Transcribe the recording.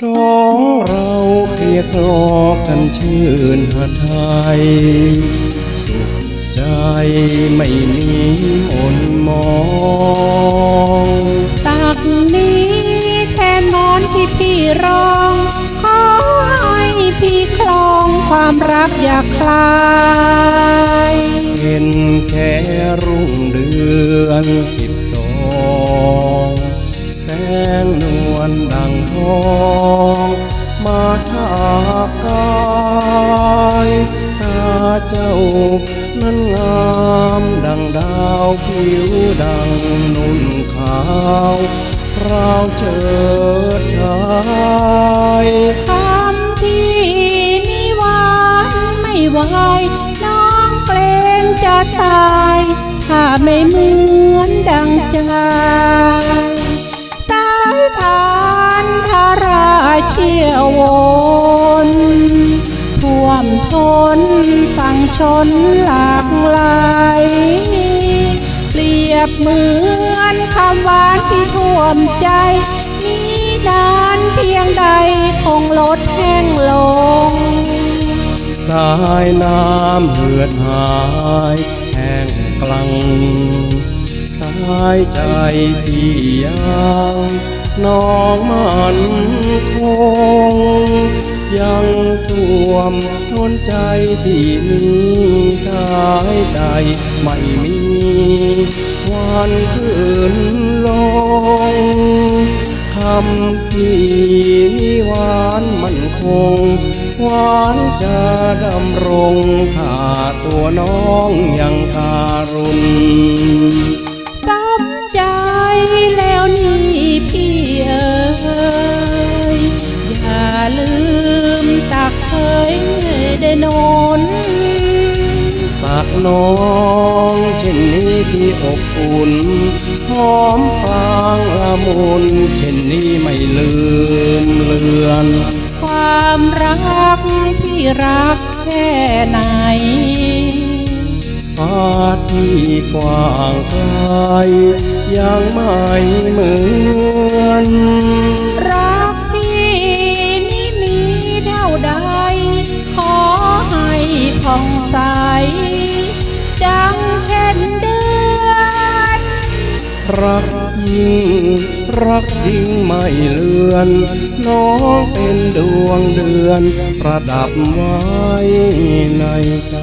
สองเราเคียรคลอกันชื่นหาไทย สุขใจไม่มีหมนมองตักนี้แทนนอนที่พี่ร้องขอให้พี่คลองความรักอย่าคลาย เห็นแค่รุ่งเดือน องมาทากายตาเจ้านั้นงามดังดาวผิวดังนุ่นขาวเราเชิดชายคำที่นิวานไม่ไหวน้องเกรงจะตาย ถ้าไม่เหมือนดังใจ ชี่ยววนท่วมทนฝั่งชนหลากหลายเปรียบเหมือนคำหวานที่ท่วมใจ นี้นานเพียงใดคงลดแห้งลง สายน้ำเหือดหายแห้งกลัง สายใจพี่ยัง น้องมันคง ยังท่วมทนใจที่มีสายใจไม่มี วันคืนลงคำที่หวานมันคง หวานจะดำรงถ้าตัวน้องยังการุณ ได้นอนตักน้องเช่นนี้ที่อบอุ่นหอมฟางละมุนเช่นนี้ไม่ลืมเลือน ความรักพี่รักแค่ไหนฟ้าที่กว้างไกลยังไม่เหมือน รักยิ่งรักยิ่งไม่เลือน น้องเป็นดวงเดือน ประดับไว้ในใจ